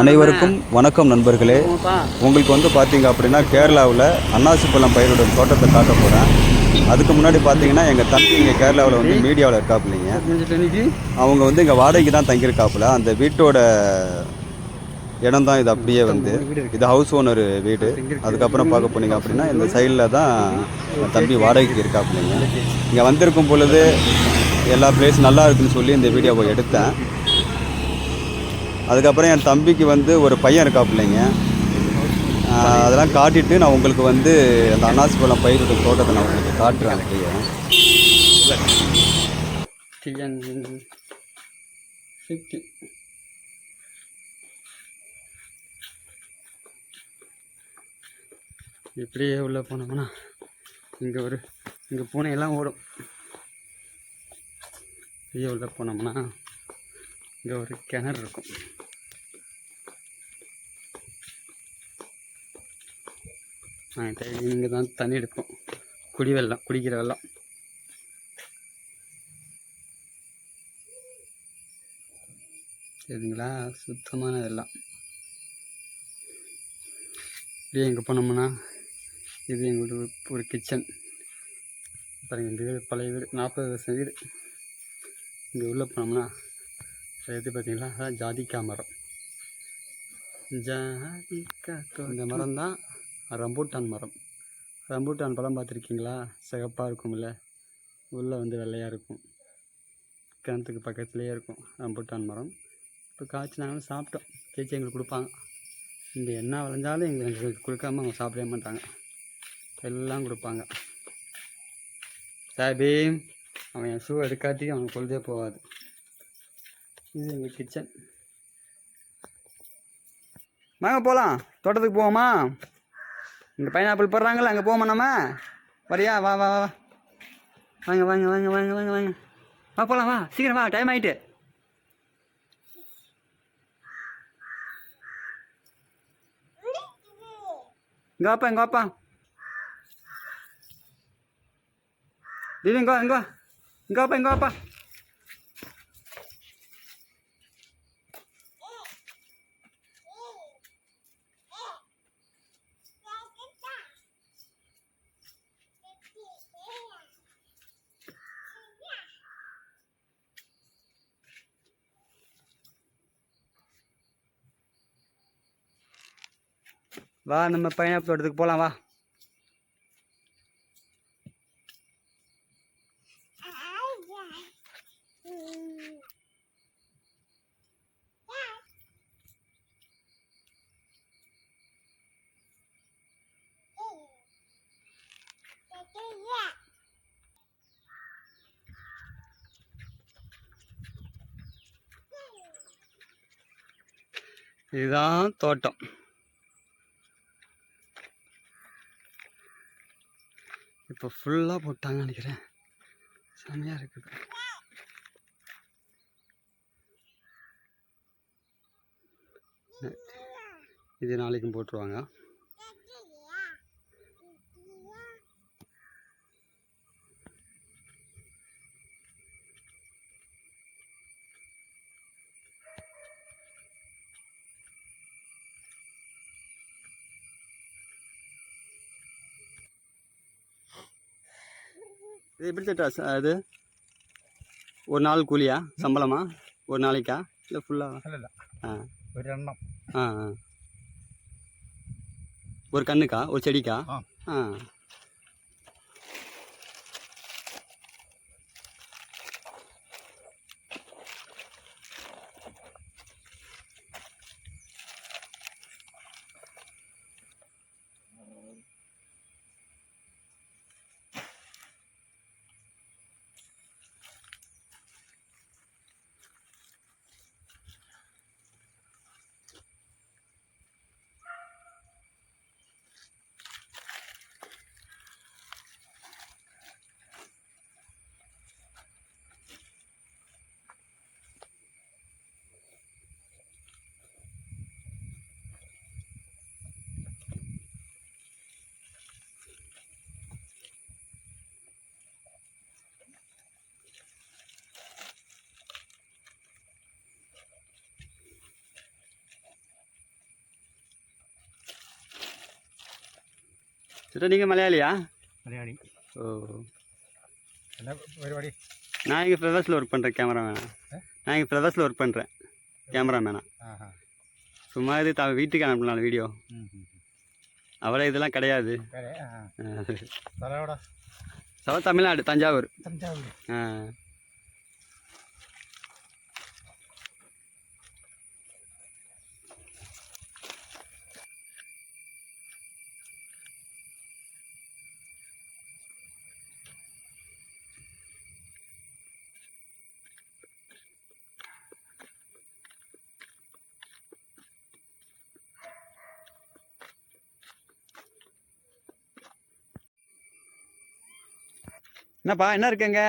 அனைவருக்கும் வணக்கம் நண்பர்களே. உங்களுக்கு வந்து பார்த்தீங்க அப்படின்னா கேரளாவில் அன்னாசிப்பழம் பயிரிடும் தோட்டத்தை காட்ட போகிறேன் அதுக்கு முன்னாடி பார்த்தீங்கன்னா எங்கள் தம்பி இங்கே கேரளாவில் வந்து மீடியாவில் இருக்காப்புலிங்க. அவங்க வந்து இங்கே வாடகைக்கு தான் தங்கியிருக்காப்புல. அந்த வீட்டோட இடம் தான் இது அப்படியே வந்து. இது ஹவுஸ் ஓனர் வீடு. அதுக்கப்புறம் பார்க்க போனீங்க அப்படின்னா இந்த சைடில் தான் தம்பி வாடகைக்கு இருக்காப்புலிங்க. இங்கே வந்திருக்கும் பொழுது எல்லா பிளேஸ் நல்லா இருக்குன்னு சொல்லி இந்த வீடியோவை எடுத்தேன். அதுக்கப்புறம் என் தம்பிக்கு வந்து ஒரு பையன் இருக்கா பிள்ளைங்க. அதெல்லாம் காட்டிட்டு நான் உங்களுக்கு வந்து அந்த அன்னாசி பழம் பயிரிடும் தோட்டத்தை நான் உங்களுக்கு காட்டுறேன் அப்படியே. ஃபிஃப்டி இப்படியே உள்ளே போனோம்னா இங்கே ஒரு இங்கே பூனையெல்லாம் ஓடும். இப்படியே உள்ளே போனோம்னா இங்கே ஒரு கிணறு இருக்கும். இங்கே தான் தண்ணி எடுப்போம். குடி வெள்ளம் குடிக்கிற வெள்ளம். சரிங்களா? சுத்தமான வெள்ளம். இப்படியே எங்கே போனோம்னா இது எங்களோட ஒரு- கிச்சன் பாருங்க இந்த வீடு பழைய வீடு நாற்பது வருஷம் வீடு. இங்கே உள்ளே போனோம்னா எது பார்த்தீங்களா? அதான் ஜாதிக்காய் மரம். ஜாதிக்காய் இந்த மரம் தான் ரம்பூட்டான் மரம். ரம்பூட்டான் பழம் பார்த்துருக்கீங்களா? சிகப்பாக இருக்கும்ல. உள்ளே வந்து வெள்ளையாக இருக்கும். கிணத்துக்கு பக்கத்துலேயே இருக்கும் ரம்பூட்டான் மரம். இப்போ காய்ச்சி நாங்களும் சாப்பிட்டோம். சேச்சி எங்களுக்கு கொடுப்பாங்க. இந்த என்ன விளைஞ்சாலும் எங்களுக்கு கொடுக்காம அவங்க சாப்பிடவே மாட்டாங்க. எல்லாம் கொடுப்பாங்க. சாபி அவன் என் ஷூ எடுக்காட்டி அவனுக்கு கொழுதே போகாது. இது எங்கள் கிச்சன் வாங்க போகலாம் தோட்டத்துக்கு போவோமா? இங்கே பைனாப்பிள் போடுறாங்களா அங்கே போவோமா நம்ம? வரியா வா வா வா வாங்க வாங்க வாங்க வாங்க வாங்க வாங்க. வா போகலாம் வா. சீக்கிரம் வா டைம் ஆகிட்டு இங்கே வாப்பா இங்கே வாப்பா. திடீர் இங்கே வா இங்கே இங்கே வாப்பா இங்கே வாப்பா. வா நம்ம பைனாப்பிள் தோட்டத்துக்கு போகலாம் வா. இதுதான் தோட்டம். இப்போ ஃபுல்லாக போட்டாங்கன்னு நினைக்கிறேன். செம்மையாக இருக்குது இது நாளைக்கும் போட்டுருவாங்க. இது எப்படி செட் அது ஒரு நாள் கூலியா? சம்பளமா? ஒரு நாளைக்கா? இல்லை ஃபுல்லாக ஆ? ஒரு ஆ ஒரு கண்ணுக்கா? ஒரு செடிக்கா? ஆ. ചേട്ടാ നിങ്ങൾ മലയാളിയാ മലയാളി ஓ എന്നാ പരിപാടി நான் இங்கே ஃப்ளவர்ஸில் ஒர்க் பண்ணுறேன் கேமராமேனா நான் இங்கே ஃப்ளவர்ஸில் ஒர்க் பண்ணுறேன் கேமராமேனா ആ ഹാ சும்மா இது த வீட்டுக்கு அனுப்பலாம் வீடியோ அவ்வளோ இதெல்லாம் கிடையாது ആ സ്ഥലം എവിടെ சவ தமிழ்நாடு தஞ்சாவூர் തഞ്ചാവൂർ ஆ என்னப்பா என்ன இருக்குங்க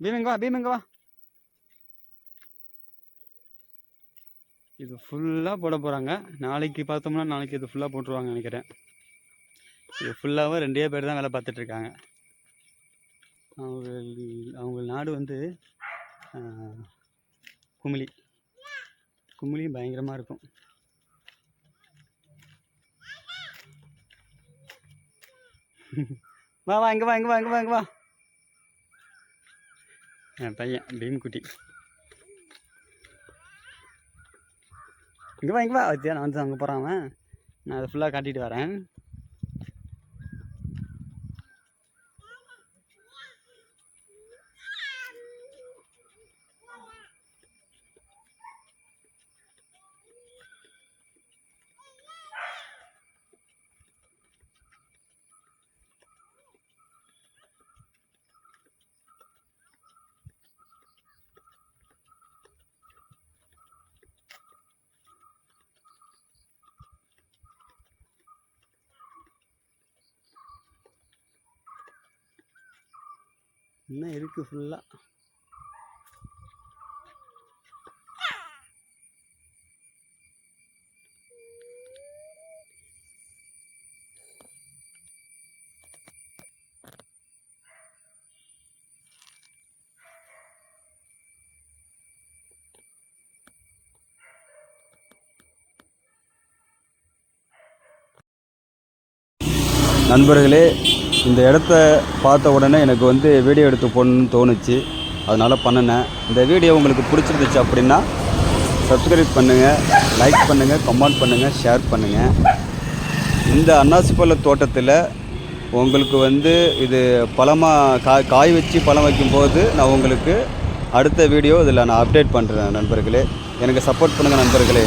பீமிங்க வா வா. இது ஃபுல்லாக போட போகிறாங்க நாளைக்கு பார்த்தோம்னா நாளைக்கு இது ஃபுல்லாக போட்டுருவாங்க நினைக்கிறேன். இது ஃபுல்லாகவும் ரெண்டே பேர் தான் வேலை பார்த்துட்ருக்காங்க அவங்க அவங்க நாடு வந்து ஆ, குமிளி குமிளியும் பயங்கரமாக இருக்கும். வா வா இங்கே வா இங்கே வா இங்கே வா இங்கே வா. என் பையன் பீம்குட்டி இங்கே வா இங்கே வா. நான் வந்து அங்கே போகிறான் நான் அதை ஃபுல்லாக காட்டிட்டு வரேன். இன்னும் இருக்குது ஃபுல்லாக நண்பர்களே இந்த இடத்த பார்த்த உடனே எனக்கு வந்து வீடியோ எடுத்து போடணும்னு தோணுச்சு. அதனால் பண்ணினேன். இந்த வீடியோ உங்களுக்கு பிடிச்சிருந்துச்சு அப்படின்னா சப்ஸ்கிரைப் பண்ணுங்கள் லைக் பண்ணுங்கள் கமெண்ட் பண்ணுங்கள் ஷேர் பண்ணுங்கள் இந்த அன்னாசிப்பழ தோட்டத்தில் உங்களுக்கு வந்து இது பழமாக காய் காய் வச்சு பழம் வைக்கும்போது நான் உங்களுக்கு அடுத்த வீடியோ இதில் நான் அப்டேட் பண்ணுறேன் நண்பர்களே. எனக்கு சப்போர்ட் பண்ணுங்கள் நண்பர்களே.